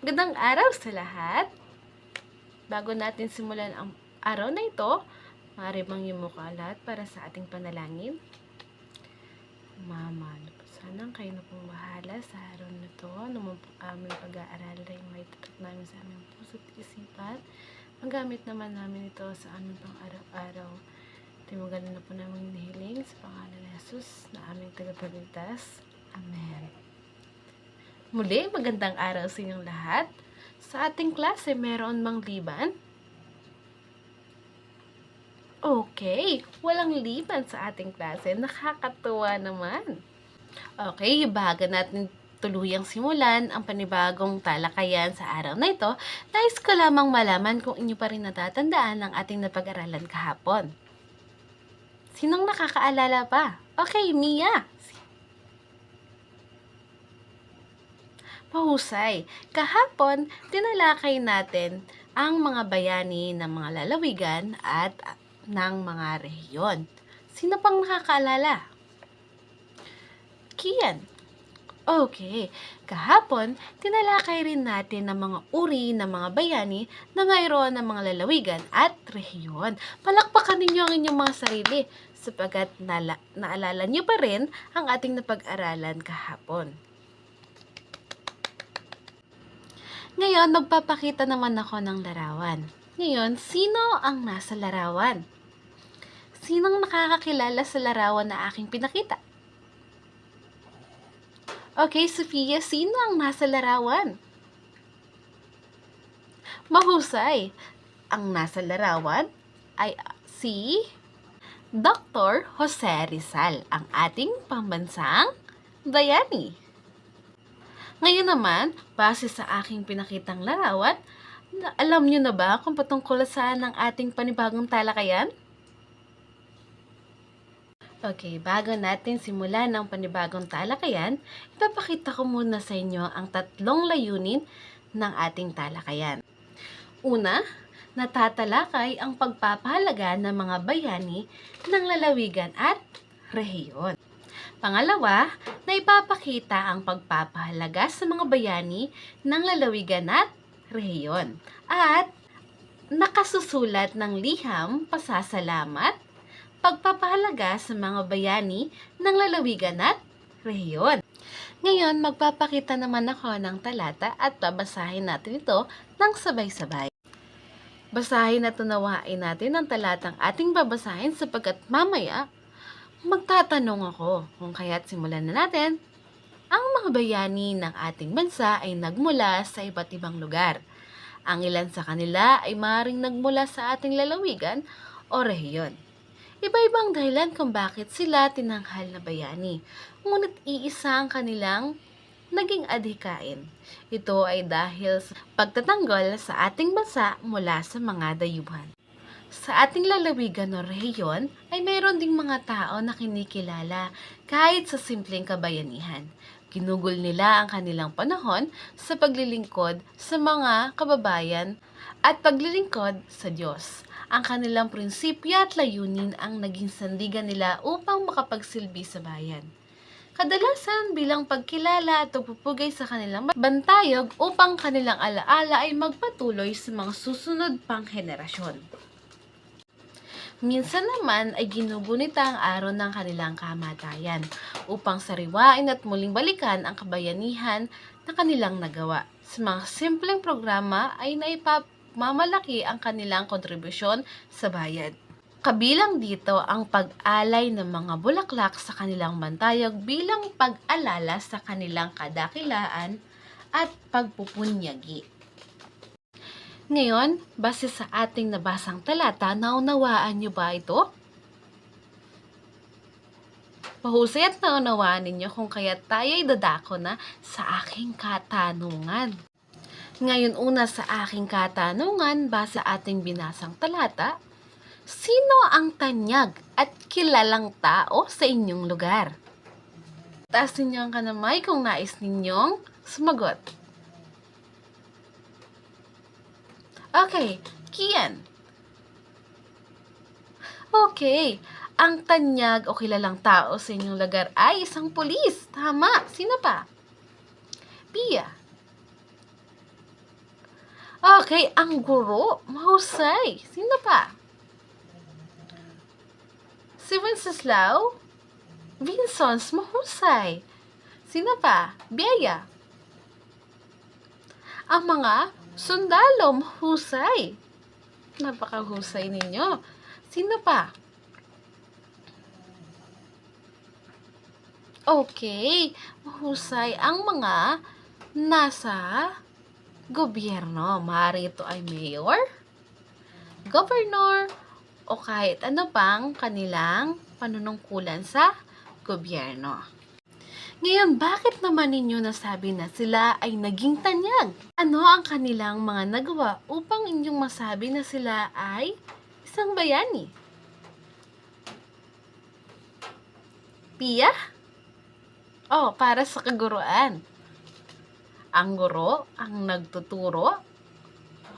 Magandang araw sa lahat. Bago natin simulan ang araw na ito, maaari bang yumuko ang lahat para sa ating panalangin? Mama, sana kayo na pong bahala sa araw na ito. Naman po aming pag-aaral ay may tatak namin sa aming puso at isipan. Magamit naman namin ito sa aming pang araw-araw. Timugalan na po namin hinihiling sa pangalan ni Jesus na aming tagapagligtas. Amen. Muli, magandang araw sa inyong lahat. Sa ating klase, meron mang liban? Okay, walang liban sa ating klase. Nakakatuwa naman. Okay, bago natin tuluyang simulan ang panibagong talakayan sa araw na ito, nais ko lamang malaman kung inyo pa rin natatandaan ang ating napag-aralan kahapon. Sinong nakakaalala pa? Okay, Mia. Mahusay. Kahapon, tinalakay natin ang mga bayani ng mga lalawigan at ng mga rehiyon. Sino pang nakakaalala? Kian. Okay. Kahapon, tinalakay rin natin ang mga uri ng mga bayani na mayroon ng mga lalawigan at rehiyon. Palakpakan ninyo ang inyong mga sarili sapagat nala, naalala niyo pa rin ang ating napag-aralan kahapon. Ngayon, magpapakita naman ako ng larawan. Ngayon, sino ang nasa larawan? Sinong nakakakilala sa larawan na aking pinakita? Okay, Sophia, sino ang nasa larawan? Mahusay. Ang nasa larawan ay si Dr. Jose Rizal, ang ating pambansang bayani. Ngayon naman, base sa aking pinakitang larawan, alam nyo na ba kung patungkol saan ang ating panibagong talakayan? Okay, bago natin simulan ang panibagong talakayan, ipapakita ko muna sa inyo ang tatlong layunin ng ating talakayan. Una, natatalakay ang pagpapahalaga ng mga bayani ng lalawigan at rehiyon. Pangalawa, na ipapakita ang pagpapahalaga sa mga bayani ng lalawigan at rehiyon. At nakasusulat ng liham, pasasalamat, pagpapahalaga sa mga bayani ng lalawigan at rehiyon. Ngayon, magpapakita naman ako ng talata at babasahin natin ito ng sabay-sabay. Basahin at tunawain natin ang talatang ating babasahin sapagkat mamaya magtatanong ako kung kaya't simulan na natin. Ang mga bayani ng ating bansa ay nagmula sa iba't ibang lugar. Ang ilan sa kanila ay maring nagmula sa ating lalawigan o rehiyon. Iba-ibang dahilan kung bakit sila tinanghal na bayani, ngunit iisa ang kanilang naging adhikain. Ito ay dahil sa pagtatanggol sa ating bansa mula sa mga dayuhan. Sa ating lalawigan o rehiyon ay mayroon ding mga tao na kinikilala kahit sa simpleng kabayanihan. Ginugol nila ang kanilang panahon sa paglilingkod sa mga kababayan at paglilingkod sa Diyos. Ang kanilang prinsipyo at layunin ang naging sandigan nila upang makapagsilbi sa bayan. Kadalasan bilang pagkilala at pagpupugay sa kanilang bantayog upang kanilang alaala ay magpatuloy sa mga susunod pang henerasyon. Minsan naman ay ginugunita ang araw ng kanilang kamatayan upang sariwain at muling balikan ang kabayanihan na kanilang nagawa. Sa mga simpleng programa ay naipamamalaki ang kanilang kontribusyon sa bayan. Kabilang dito ang pag-alay ng mga bulaklak sa kanilang bantayog bilang pag-alala sa kanilang kadakilaan at pagpupunyagi. Ngayon, base sa ating nabasang talata, naunawaan niyo ba ito? Mahusay at naunawaan ninyo kung kaya tayo'y dadako na sa aking katanungan. Ngayon una sa aking katanungan, base ating binasang talata, sino ang tanyag at kilalang tao sa inyong lugar? Taas ninyo ang kanamay kung nais ninyong sumagot. Okay, Kian. Okay, ang tanyag o kilalang tao sa inyong lugar ay isang pulis. Tama. Sino pa? Pia. Okay, ang guro. Mahusay. Sino pa? Si Wenceslao? Vinsons, mahusay. Sino pa? Biyaya. Ang mga sundalo, mahusay. Napakahusay ninyo. Sino pa? Okay, mahusay ang mga nasa gobyerno. Maaari ito ay mayor, governor, o kahit ano pang kanilang panunungkulan sa gobyerno. Ngayon, bakit naman ninyo nasabi na sila ay naging tanyag? Ano ang kanilang mga nagawa upang inyong masabi na sila ay isang bayani? Pia? Oh, para sa kaguruan. Ang guro ang nagtuturo.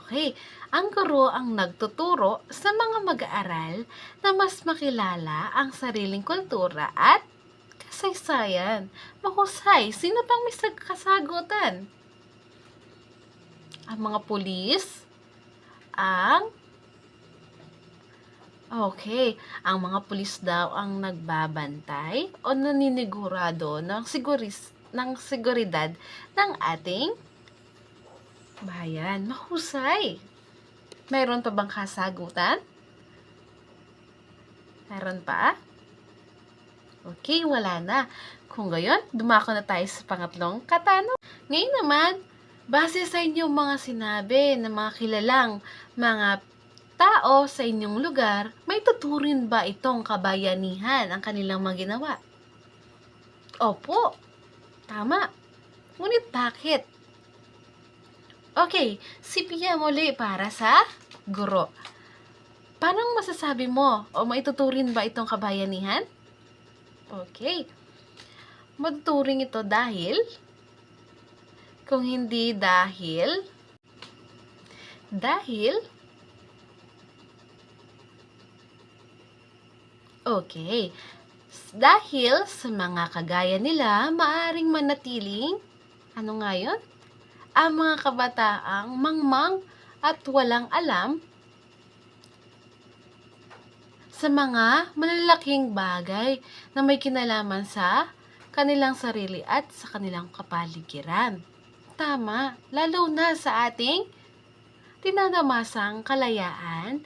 Okay, ang guro ang nagtuturo sa mga mag-aaral na mas makilala ang sariling kultura at kasaysayan. Mahusay, sino pang may sag- kasagutan? Ang mga pulis? Ang Okay, ang mga pulis daw ang nagbabantay o naninigurado ng siguris ng seguridad ng ating bayan. Mahusay. Mayroon pa bang kasagutan? Meron pa? Okay, wala na. Kung gayon, dumako na tayo sa pangatlong katanong. Ngayon naman, base sa inyong mga sinabi ng mga kilalang mga tao sa inyong lugar, may tuturin ba itong kabayanihan ang kanilang mga ginawa? Opo, tama. Ngunit bakit? Okay, si Pia muli para sa guro. Paano masasabi mo o maituturin ba itong kabayanihan? Okay. Matuturing ito dahil kung hindi dahil dahil Okay. Dahil sa mga kagaya nila, maaring manatiling, ano nga yun? Ang mga kabataang mangmang at walang alam sa mga malalaking bagay na may kinalaman sa kanilang sarili at sa kanilang kapaligiran. Tama, lalo na sa ating tinanamasang kalayaan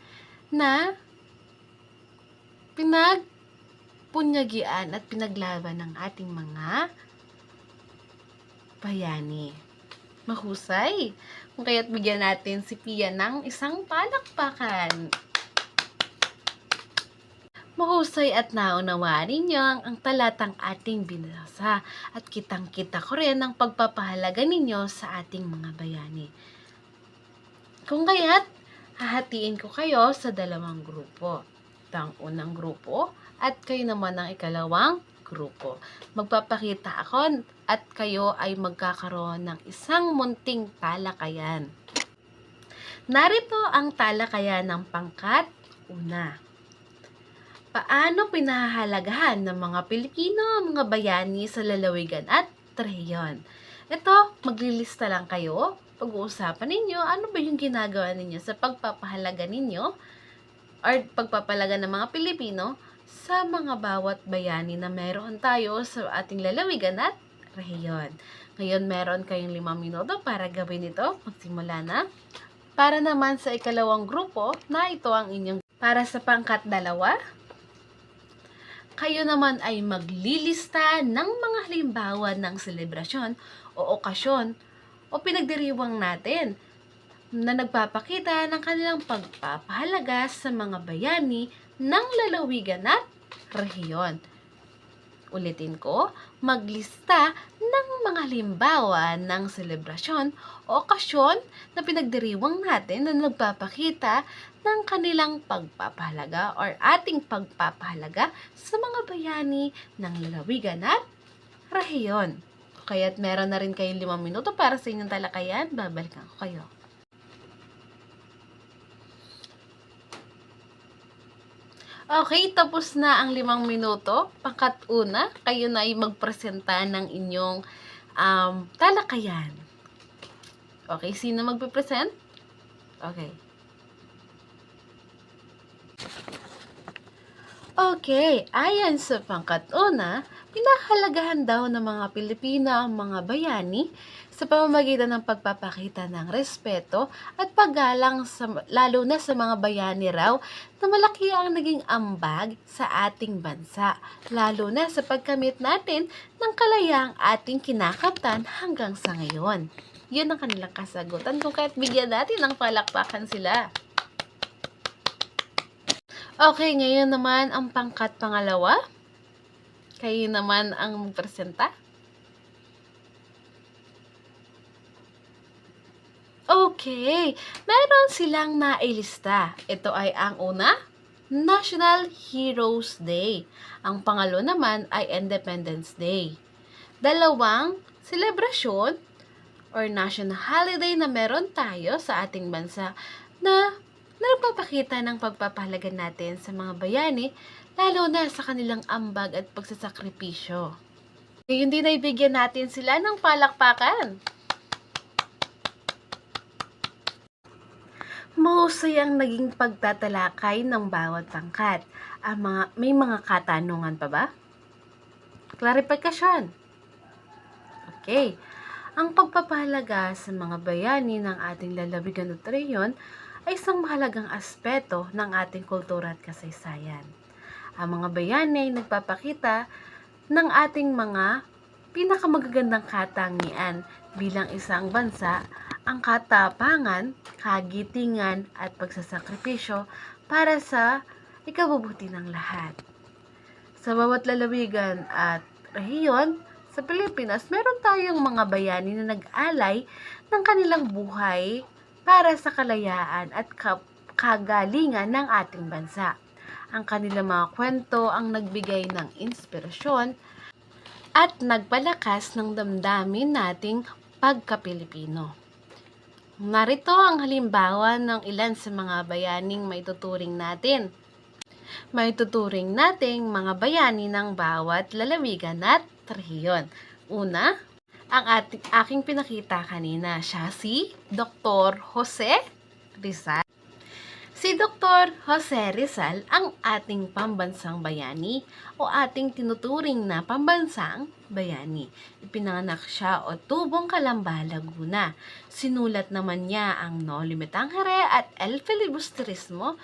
na pinagpunyagian at pinaglaban ng ating mga bayani. Mahusay. Kung kaya't bigyan natin si Pia ng isang palakpakan. Mahusay at naunawaan ninyo ang, ang talatang ating binasa at kitang-kita ko rin ang pagpapahalaga ninyo sa ating mga bayani. Kung kaya't, hahatiin ko kayo sa dalawang grupo ito ang unang grupo at kayo naman ang ikalawang grupo. Magpapakita ako at kayo ay magkakaroon ng isang munting talakayan. Narito ang talakayan ng pangkat una. Paano pinahahalagahan ng mga Pilipino ang mga bayani sa lalawigan at rehiyon? Ito, maglilista lang kayo. Pag-uusapan ninyo, ano ba yung ginagawa ninyo sa pagpapahalaga ninyo or pagpapalaga ng mga Pilipino sa mga bawat bayani na meron tayo sa ating lalawigan at rehiyon. Ngayon, meron kayong limang minuto para gawin ito. Magsimula na. Para naman sa ikalawang grupo na ito ang inyong para sa pangkat dalawa, kayo naman ay maglilista ng mga halimbawa ng selebrasyon o okasyon o pinagdiriwang natin na nagpapakita ng kanilang pagpapahalaga sa mga bayani ng lalawigan at rehiyon. Ulitin ko, maglista mga halimbawa ng selebrasyon o okasyon na pinagdiriwang natin na nagpapakita ng kanilang pagpapahalaga or ating pagpapahalaga sa mga bayani ng lalawigan at rehiyon. Kaya't meron na rin kayong limang minuto para sa inyong talakayan. Babalikan ko kayo. Okay, tapos na ang limang minuto. Pangkat una, kayo na ay magpresenta ng inyong um, talakayan. Okay, sino magpe-present? Okay. Okay, ayon sa pangkat-una, pinahalagahan daw ng mga Pilipino ang mga bayani sa pamamagitan ng pagpapakita ng respeto at paggalang sa, lalo na sa mga bayani raw na malaki ang naging ambag sa ating bansa, lalo na sa pagkamit natin ng kalayaang ating kinakamtan hanggang sa ngayon. Yun ang kanilang kasagutan kung kaya't bigyan natin ng palakpakan sila. Okay, ngayon naman ang pangkat pangalawa. Kayo naman ang magpresenta. Okay, meron silang nailista. Ito ay ang una, National Heroes Day. Ang pangalo naman ay Independence Day. Dalawang selebrasyon or national holiday na meron tayo sa ating bansa na na nagpapakita ng pagpapahalaga natin sa mga bayani, lalo na sa kanilang ambag at pagsasakripisyo. Ngayon din ay bigyan natin sila ng palakpakan. Mahusay ang naging pagtatalakay ng bawat pangkat. Ang mga, may mga katanungan pa ba? Klarifikasyon. Okay. Ang pagpapahalaga sa mga bayani ng ating lalawigan at reyon ay isang mahalagang aspeto ng ating kultura at kasaysayan. Ang mga bayani ay nagpapakita ng ating mga pinakamagagandang katangian bilang isang bansa, ang katapangan, kagitingan at pagsasakripisyo para sa ikabubuti ng lahat. Sa bawat lalawigan at rehiyon sa Pilipinas, meron tayong mga bayani na nag-alay ng kanilang buhay para sa kalayaan at ka- kagalingan ng ating bansa. Ang kanilang mga kwento ang nagbigay ng inspirasyon at nagpalakas ng damdamin nating pagka-Pilipino. Narito ang halimbawa ng ilan sa mga bayaning maituturing natin. Maituturing nating mga bayani ng bawat lalawigan at rehiyon. Una, ang ating, aking pinakita kanina. Siya si Dr. Jose Rizal. Si Dr. Jose Rizal ang ating pambansang bayani o ating tinuturing na pambansang bayani. Ipinanganak siya o tubong Kalamba, Laguna. Sinulat naman niya ang No Limitangere at El Filibusterismo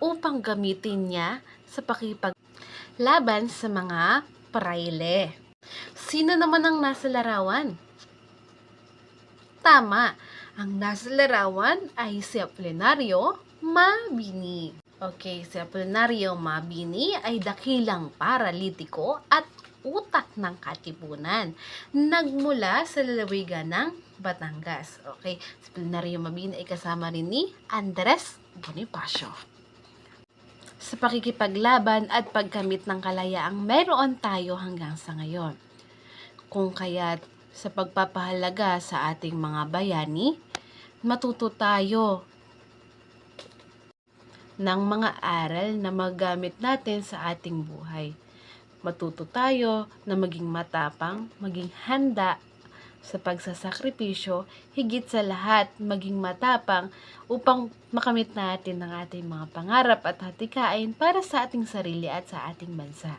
upang gamitin niya sa pakipaglaban sa mga praile. Sino naman ang nasa larawan? Tama, ang nasa larawan ay si Apolinario Mabini. Okay, si Apolinario Mabini ay dakilang paralitiko at utak ng katipunan. Nagmula sa lalawigan ng Batangas. Okay, si Mabini ay kasama rin ni Andres Bonifacio sa pakikipaglaban at pagkamit ng kalayaang meron tayo hanggang sa ngayon. Kung kaya't sa pagpapahalaga sa ating mga bayani, matuto tayo ng mga aral na magamit natin sa ating buhay. Matuto tayo na maging matapang, maging handa sa pagsasakripisyo, higit sa lahat maging matapang upang makamit natin ang ating mga pangarap at hatikain para sa ating sarili at sa ating bansa.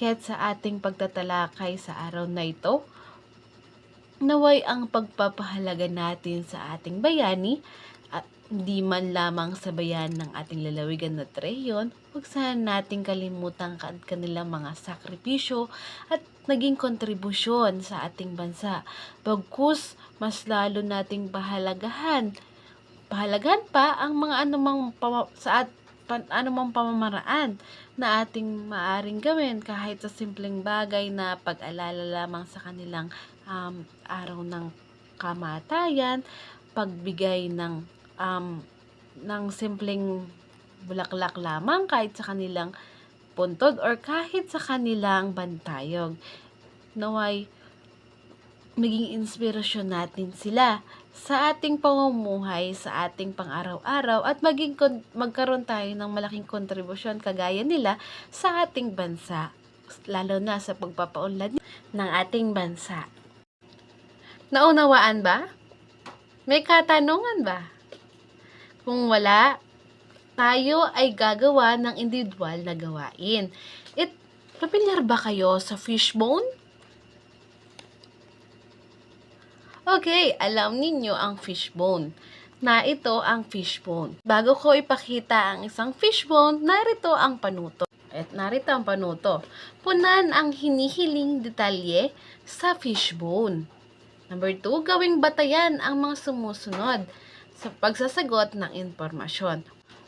Kaya't sa ating pagtatalakay sa araw na ito, naway ang pagpapahalaga natin sa ating bayani at hindi man lamang sa bayan ng ating lalawigan at rehiyon, huwag sana nating kalimutan kan kanilang mga sakripisyo at naging kontribusyon sa ating bansa. Bagkus, mas lalo nating pahalagahan. Pahalagahan pa ang mga anumang sa at, pan, anumang pamamaraan na ating maaring gawin kahit sa simpleng bagay na pag-alala lamang sa kanilang um, araw ng kamatayan, pagbigay ng um, ng simpleng bulaklak lamang kahit sa kanilang puntod or kahit sa kanilang bantayog. Naway, maging inspirasyon natin sila sa ating pamumuhay, sa ating pang-araw-araw at maging magkaroon tayo ng malaking kontribusyon kagaya nila sa ating bansa, lalo na sa pagpapaunlad ng ating bansa. Naunawaan ba? May katanungan ba? Kung wala, tayo ay gagawa ng individual na gawain. It, familiar ba kayo sa fishbone? Okay, alam ninyo ang fishbone. Na ito ang fishbone. Bago ko ipakita ang isang fishbone, narito ang panuto. At narito ang panuto. Punan ang hinihiling detalye sa fishbone. Number two, gawing batayan ang mga sumusunod sa pagsasagot ng impormasyon.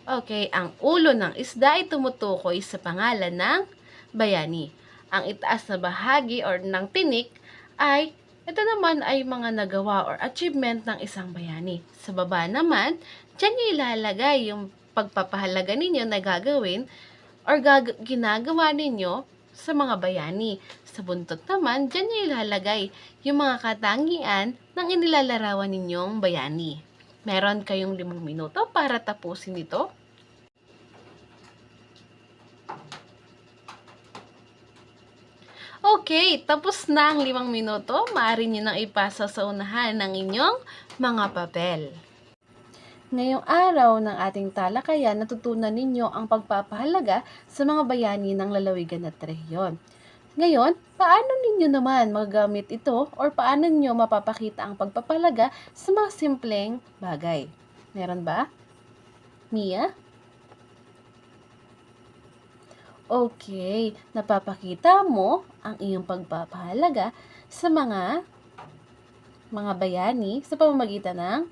Okay, ang ulo ng isda ay tumutukoy sa pangalan ng bayani. Ang itaas na bahagi or ng tinik ay ito naman ay mga nagawa or achievement ng isang bayani. Sa baba naman, dyan nyo ilalagay yung pagpapahalaga ninyo na gagawin or gag- ginagawa ninyo sa mga bayani. Sa buntot naman, dyan nyo ilalagay yung mga katangian ng inilalarawan ninyong bayani. Meron kayong limang minuto para tapusin ito. Okay, tapos na ang limang minuto. Maaari nyo nang ipasa sa unahan ng inyong mga papel. Ngayong araw ng ating talakayan, natutunan ninyo ang pagpapahalaga sa mga bayani ng lalawigan at rehiyon. Ngayon, paano ninyo naman magagamit ito or paano ninyo mapapakita ang pagpapahalaga sa mga simpleng bagay? Meron ba? Mia? Okay, napapakita mo ang iyong pagpapahalaga sa mga mga bayani sa pamamagitan ng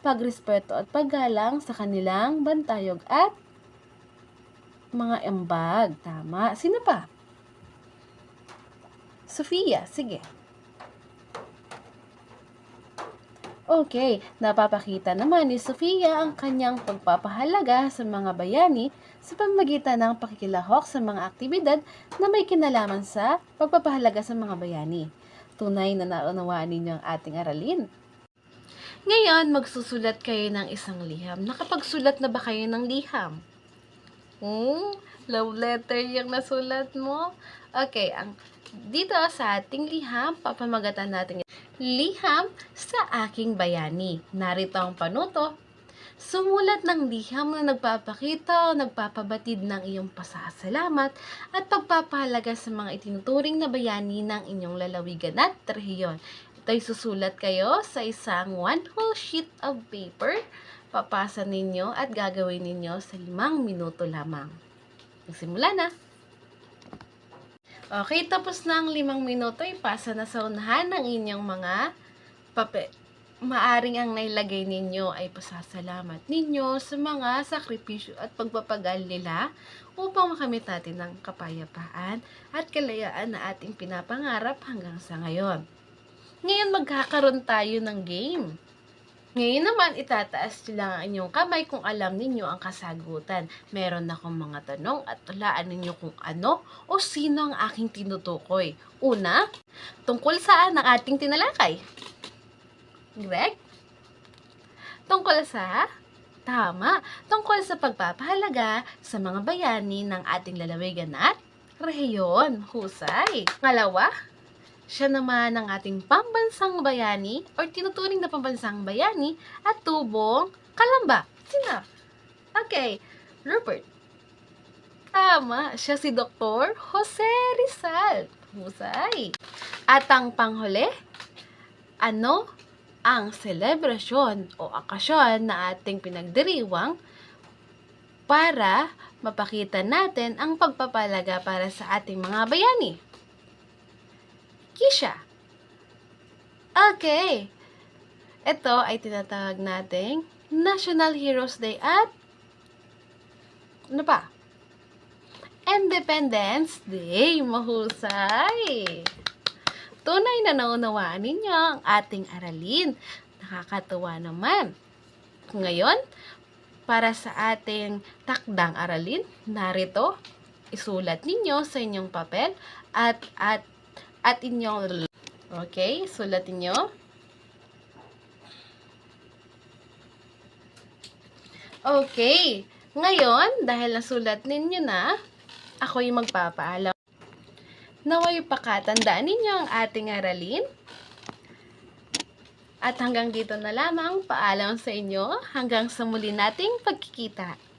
pagrespeto at paggalang sa kanilang bantayog at mga embag. Tama. Sino pa? Sofia, sige. Okay, napapakita naman ni Sofia ang kanyang pagpapahalaga sa mga bayani sa pamamagitan ng pakikilahok sa mga aktibidad na may kinalaman sa pagpapahalaga sa mga bayani. Tunay na naunawaan ninyo ang ating aralin. Ngayon, magsusulat kayo ng isang liham. Nakapagsulat na ba kayo ng liham? Hmm? Love letter yung nasulat mo? Okay, ang dito sa ating liham, papamagatan natin liham sa aking bayani. Narito ang panuto. Sumulat ng liham na nagpapakita o nagpapabatid ng iyong pasasalamat at pagpapahalaga sa mga itinuturing na bayani ng inyong lalawigan at rehiyon. Ito'y susulat kayo sa isang one whole sheet of paper. Papasa ninyo at gagawin ninyo sa limang minuto lamang. Magsimula na! Okay, tapos na ang limang minuto. Ipasa na sa unahan ng inyong mga papel. Maaring ang nailagay ninyo ay pasasalamat ninyo sa mga sakripisyo at pagpapagal nila upang makamit natin ng kapayapaan at kalayaan na ating pinapangarap hanggang sa ngayon. Ngayon magkakaroon tayo ng game. Ngayon naman, itataas nyo lang ang inyong kamay kung alam ninyo ang kasagutan. Meron akong mga tanong at tulaan ninyo kung ano o sino ang aking tinutukoy. Una, tungkol saan ang ating tinalakay? Greg? Tungkol sa? Tama, tungkol sa pagpapahalaga sa mga bayani ng ating lalawigan at rehiyon. Husay. Ngalawa, siya naman ang ating pambansang bayani or tinuturing na pambansang bayani at tubong kalamba. Sino? Okay, Rupert. Tama, siya si Dr. Jose Rizal. Husay. At ang panghuli, ano ang selebrasyon o akasyon na ating pinagdiriwang para mapakita natin ang pagpapalaga para sa ating mga bayani? Kisha. Okay. Ito ay tinatawag nating National Heroes Day at ano pa? Independence Day. Mahusay. Tunay na naunawaan ninyo ang ating aralin. Nakakatuwa naman. Ngayon, para sa ating takdang aralin, narito, isulat ninyo sa inyong papel at at at inyong Okay, sulatin nyo. Okay. Ngayon, dahil nasulat ninyo na, ako yung magpapaalam. Naway pakatandaan ninyo ang ating aralin. At hanggang dito na lamang, paalam sa inyo, hanggang sa muli nating pagkikita.